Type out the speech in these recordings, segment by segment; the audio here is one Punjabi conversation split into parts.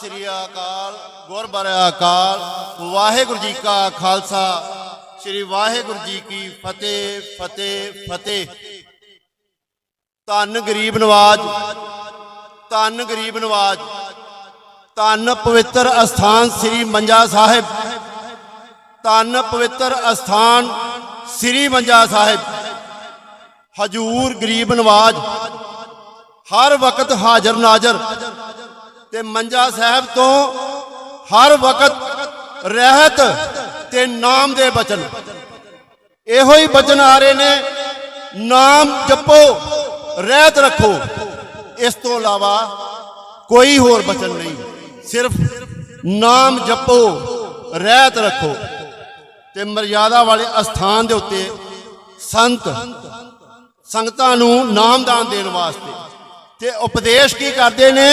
ਸ੍ਰੀ ਅਕਾਲ ਗੁਰਬਰ ਅਕਾਲ, ਵਾਹਿਗੁਰੂ ਜੀ ਕਾ ਖਾਲਸਾ, ਸ੍ਰੀ ਵਾਹਿਗੁਰੂ ਜੀ ਕੀ ਫਤਿਹ ਫਤਿਹ ਫਤਿਹ। ਧੰਨ ਗਰੀਬ ਨਵਾਜ, ਧੰਨ ਗਰੀਬ ਨਵਾਜ, ਧੰਨ ਪਵਿੱਤਰ ਅਸਥਾਨ ਸ੍ਰੀ ਮੰਜਾ ਸਾਹਿਬ, ਧੰਨ ਪਵਿੱਤਰ ਅਸਥਾਨ ਸ੍ਰੀ ਮੰਜਾ ਸਾਹਿਬ। ਹਜੂਰ ਗਰੀਬ ਨਵਾਜ, ਹਰ ਵਕਤ ਹਾਜ਼ਰ ਨਾਜ਼ਰ ਤੇ ਮੰਜਾ ਸਾਹਿਬ ਤੋਂ ਹਰ ਵਕਤ ਰਹਿਤ ਤੇ ਨਾਮ ਦੇ ਬਚਨ। ਇਹੋ ਹੀ ਬਚਨ ਆ ਰਹੇ ਨੇ, ਨਾਮ ਜਪੋ, ਰਹਿਤ ਰੱਖੋ। ਇਸ ਤੋਂ ਇਲਾਵਾ ਕੋਈ ਹੋਰ ਬਚਨ ਨਹੀਂ, ਸਿਰਫ ਨਾਮ ਜਪੋ, ਰਹਿਤ ਰੱਖੋ। ਤੇ ਮਰਜ਼ਾਦਾ ਵਾਲੇ ਅਸਥਾਨ ਦੇ ਉੱਤੇ ਸੰਤ ਸੰਗਤਾਂ ਨੂੰ ਨਾਮਦਾਨ ਦੇਣ ਵਾਸਤੇ। ਤੇ ਉਪਦੇਸ਼ ਕੀ ਕਰਦੇ ਨੇ?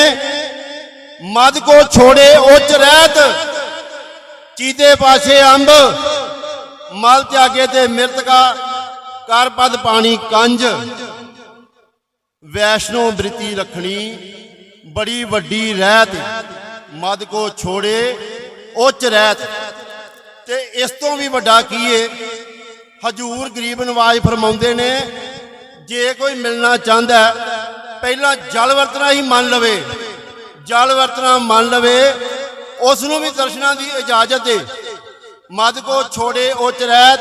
ਮਦ ਕੋ ਛੋੜੇ ਉੱਚ ਰਹਿਤ, ਚੀਤੇ ਪਾਸੇ ਅੰਬ, ਮਲ ਤਿਆਗੇ ਤੇ ਮਿਰਤਕਾ, ਕਰ ਪਦ ਪਾਣੀ ਕੰਜ। ਵੈਸ਼ਨੋ ਬ੍ਰਿਤੀ ਰੱਖਣੀ, ਬੜੀ ਵੱਡੀ ਰਹਿਤ ਮਦ ਕੋ ਛੋੜੇ ਉੱਚ ਰਹਿਤ। ਤੇ ਇਸ ਤੋਂ ਵੀ ਵੱਡਾ ਕੀ ਏ? ਹਜੂਰ ਗਰੀਬ ਨਵਾਜ ਫਰਮਾਉਂਦੇ ਨੇ, ਜੇ ਕੋਈ ਮਿਲਣਾ ਚਾਹੁੰਦਾ, ਪਹਿਲਾਂ ਜਲ ਵਰਤਣਾ ਹੀ ਮੰਨ ਲਵੇ। ਜਲ ਵਰਤਣਾ ਮੰਨ ਲਵੇ, ਉਸ ਨੂੰ ਵੀ ਦਰਸ਼ਨਾਂ ਦੀ ਇਜਾਜ਼ਤ ਦੇ। ਮਦ ਕੋ ਛੋੜੇ ਉਚ ਰਹਿਤ,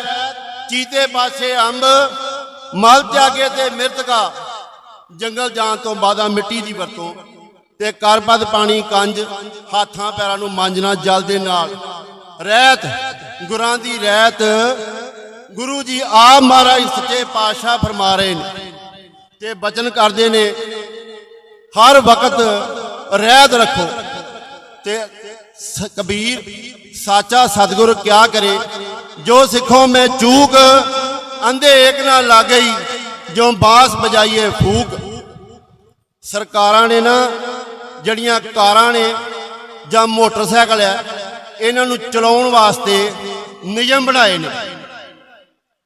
ਚੀਤੇ ਪਾਸੇ ਅੰਬ, ਮਲ ਤਿਆਗੇ ਤੇ ਮਿਰਤਕਾ ਜੰਗਲ ਜਾਣ ਤੋਂ ਬਾਅਦਾ ਮਿੱਟੀ ਦੀ ਵਰਤੋਂ ਤੇ ਕਰਪਦ ਪਾਣੀ ਕੰਜ, ਹੱਥਾਂ ਪੈਰਾਂ ਨੂੰ ਮਾਂਜਣਾ ਜਲ ਦੇ ਨਾਲ। ਰਹਿਤ, ਗੁਰਾਂ ਦੀ ਰਹਿਤ, ਗੁਰੂ ਜੀ ਆਪ ਮਹਾਰਾਜ ਸੱਚੇ ਪਾਤਸ਼ਾਹ ਫਰਮਾ ਰਹੇ ਨੇ ਤੇ ਬਚਨ ਕਰਦੇ ਨੇ, ਹਰ ਵਕਤ ਰਹਿਤ ਰੱਖੋ। ਤੇ ਕਬੀਰ, ਸਾਚਾ ਸਤਿਗੁਰ ਕਿਆ ਕਰੇ? ਜੋ ਸਿੱਖੋ ਮੈਂ ਚੂਕ, ਅੰਧੇ ਏਕ ਨਾ ਲਾਗਈ ਜੋ ਬਾਸ ਬਜਾਈਏ ਫੂਕ। ਸਰਕਾਰਾਂ ਨੇ ਨਾ, ਜਿਹੜੀਆਂ ਕਾਰਾਂ ਨੇ ਜਾਂ ਮੋਟਰਸਾਈਕਲ ਆ ਇਹਨਾਂ ਨੂੰ ਚਲਾਉਣ ਵਾਸਤੇ ਨਿਯਮ ਬਣਾਏ ਨੇ।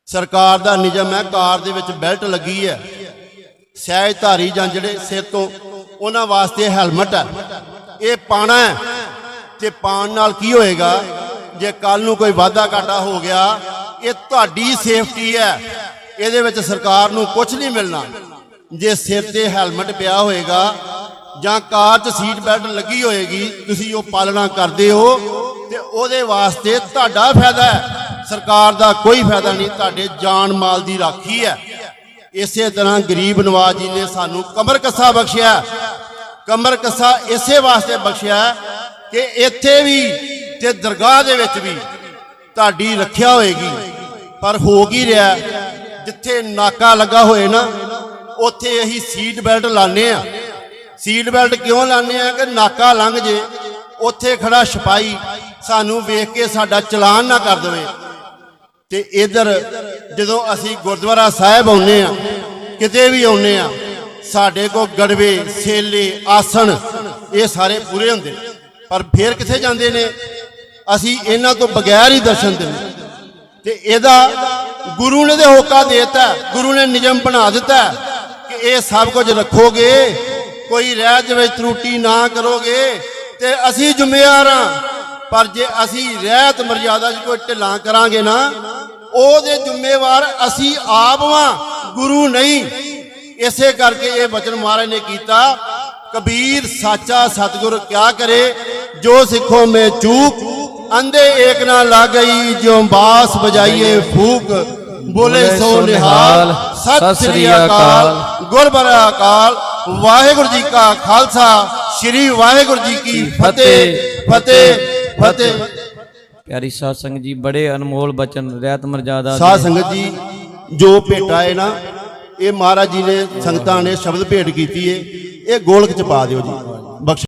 ਸਰਕਾਰ ਦਾ ਨਿਯਮ ਹੈ ਕਾਰ ਦੇ ਵਿੱਚ ਬੈਲਟ ਲੱਗੀ ਹੈ ਸਹਿਜਧਾਰੀ ਜਾਂ ਜਿਹੜੇ ਸਿਰ ਤੋਂ ਉਹਨਾਂ ਵਾਸਤੇ ਹੈਲਮਟ ਹੈ। ਇਹ ਪਾਣਾ ਹੈ। ਤੇ ਪਾਣ ਨਾਲ ਕੀ ਹੋਏਗਾ? ਜੇ ਕੱਲ ਨੂੰ ਕੋਈ ਵਾਧਾ ਘਾਟਾ ਹੋ ਗਿਆ, ਇਹ ਤੁਹਾਡੀ ਸੇਫਟੀ ਹੈ। ਇਹਦੇ ਵਿੱਚ ਸਰਕਾਰ ਨੂੰ ਕੁਝ ਨਹੀਂ ਮਿਲਣਾ। ਜੇ ਸਿਰ ਤੇ ਹੈਲਮਟ ਪਿਆ ਹੋਏਗਾ ਜਾਂ ਕਾਰ 'ਚ ਸੀਟ ਬੈਲਟ ਲੱਗੀ ਹੋਏਗੀ, ਤੁਸੀਂ ਉਹ ਪਾਲਣਾ ਕਰਦੇ ਹੋ ਤੇ ਉਹਦੇ ਵਾਸਤੇ ਤੁਹਾਡਾ ਫਾਇਦਾ ਹੈ। ਸਰਕਾਰ ਦਾ ਕੋਈ ਫਾਇਦਾ ਨਹੀਂ, ਤੁਹਾਡੇ ਜਾਨ ਮਾਲ ਦੀ ਰਾਖੀ ਹੈ। ਇਸੇ ਤਰ੍ਹਾਂ ਗਰੀਬ ਨਵਾਜ ਜੀ ਨੇ ਸਾਨੂੰ ਕਮਰ ਕੱਸਾ ਬਖਸ਼ਿਆ। ਕਮਰ ਕੱਸਾ ਇਸੇ ਵਾਸਤੇ ਬਖਸ਼ਿਆ ਕਿ ਇੱਥੇ ਵੀ ਤੇ ਦਰਗਾਹ ਦੇ ਵਿੱਚ ਵੀ ਤੁਹਾਡੀ ਰੱਖਿਆ ਹੋਏਗੀ। ਪਰ ਹੋ ਕੀ ਰਿਹਾ, ਜਿੱਥੇ ਨਾਕਾ ਲੱਗਾ ਹੋਏ ਨਾ, ਉੱਥੇ ਅਸੀਂ ਸੀਟ ਬੈਲਟ ਲਾਣੇ ਆ ਸੀਟ ਬੈਲਟ ਕਿਉਂ ਲਾਣੇ ਆ ਕਿ ਨਾਕਾ ਲੰਘ ਜੇ, ਉੱਥੇ ਖੜਾ ਸਿਪਾਹੀ ਸਾਨੂੰ ਵੇਖ ਕੇ ਸਾਡਾ ਚਲਾਨ ਨਾ ਕਰ ਦੇਵੇ। ਤੇ ਇਧਰ ਜਦੋਂ ਅਸੀਂ ਗੁਰਦੁਆਰਾ ਸਾਹਿਬ ਆਉਨੇ ਆ ਕਿਤੇ ਵੀ ਆਉਨੇ ਆ ਸਾਡੇ ਕੋ ਗੜਵੇ, ਸੇਲੇ, ਆਸਣ, ਇਹ ਸਾਰੇ ਪੂਰੇ ਹੁੰਦੇ ਪਰ ਫੇਰ ਕਿੱਥੇ ਜਾਂਦੇ ਨੇ? ਅਸੀਂ ਇਹਨਾਂ ਤੋਂ ਬਗੈਰ ਹੀ ਦਰਸ਼ਨ ਦਿੰਦੇ ਤੇ ਇਹਦਾ ਗੁਰੂ ਨੇ ਤੇ ਹੋਕਾ ਦੇਤਾ ਗੁਰੂ ਨੇ ਨਿਯਮ ਬਣਾ ਦਿੱਤਾ ਕਿ ਇਹ ਸਭ ਕੁਝ ਰੱਖੋਗੇ, ਕੋਈ ਰਹਿ ਜਵੇ, ਤਰੁੱਟੀ ਨਾ ਕਰੋਗੇ ਤੇ ਅਸੀਂ ਜ਼ਿੰਮੇਵਾਰ ਹਾਂ। ਪਰ ਜੇ ਅਸੀਂ ਰਹਿਤ ਮਰਜ਼ਾਦਾ 'ਚ ਕੋਈ ਢਿੱਲਾਂ ਕਰਾਂਗੇ ਨਾ, ਉਹਦੇ ਜ਼ਿੰਮੇਵਾਰ ਅਸੀਂ ਆਪ ਵਾਂ, ਗੁਰੂ ਨਹੀਂ। ਇਸੇ ਕਰਕੇ ਇਹ ਬਚਨ ਮਹਾਰਾਜ ਨੇ ਕੀਤਾ। ਕਬੀਰ ਸਾਚਾ ਸਤਿਗੁਰ ਕਿਆ ਕਰੇ ਜੋ ਸਿੱਖੋ ਮੈਂ ਚੂਕ ਅੰਧੇ ਏਕ ਨਾ ਲਾਗਈ ਜਿਉ ਬਾਸ ਬਜਾਈਏ ਫੂਕ। ਬੋਲੇ ਸੋ ਨਿਹਾਲ ਸਤਿ ਸ੍ਰੀ ਅਕਾਲ। ਗੁਰਬਰ ਅਕਾਲ। ਵਾਹਿਗੁਰੂ ਜੀ ਕਾ ਖਾਲਸਾ ਸ੍ਰੀ ਵਾਹਿਗੁਰੂ ਜੀ ਕੀ ਫਤਿਹ ਫਤਿਹ ਫਤਿਹ। ਪਿਆਰੀ ਸਾਧ ਸੰਗਤ ਜੀ ਬੜੇ ਅਨਮੋਲ ਬਚਨ ਰਹਿਤ ਮਰਜ਼ਾਦਾ ਸਾਧ ਸੰਗਤ ਜੀ ਜੋ ਭੇਟਾ ਹੈ ਨਾ ਇਹ ਮਹਾਰਾਜ ਜੀ ਨੇ ਸੰਗਤਾਂ ਨੇ ਸ਼ਬਦ ਭੇਟ ਕੀਤੀ ਹੈ ਇਹ ਗੋਲਕ ਚ ਪਾ ਦਿਓ ਜੀ। ਬਖਸ਼